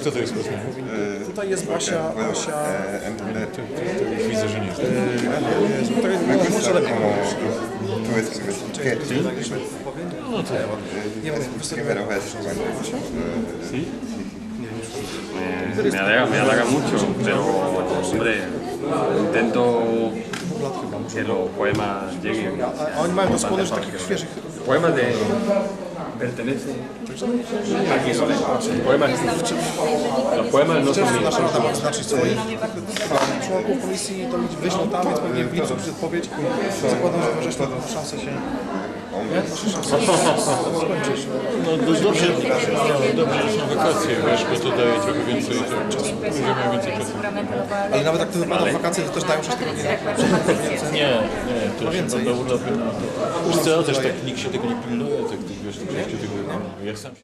Co to jest właśnie? Tutaj jest Basia, Basia... Widzę, że nie jest. Tutaj może lepiej mówisz. Nie wiem, me halaga, me halaga mucho, pero hombre, intento que los poemas lleguen. A oni mają to skłonność do takich świeżych... Poemas de pertenece aquí no Los poemas, los poemas no son nasza rada ma wyznaczyć swoich członków komisji, to wyślą tam, więc pewnie widzą przedpowiedź. Zakładam, że możesz tę szansę się... No do- dobrze, dobrze, że są wakacje, wiesz, bo to daje trochę więcej czasu. Więcej. Ale nawet jak to wypada w wakacje, to też dają 6 tygodni. Nie, nie, to się więcej. do urlopy. Wiesz co, też tak nikt się tego nie pilnuje, tak, wiesz, tak się tego... Ja sam się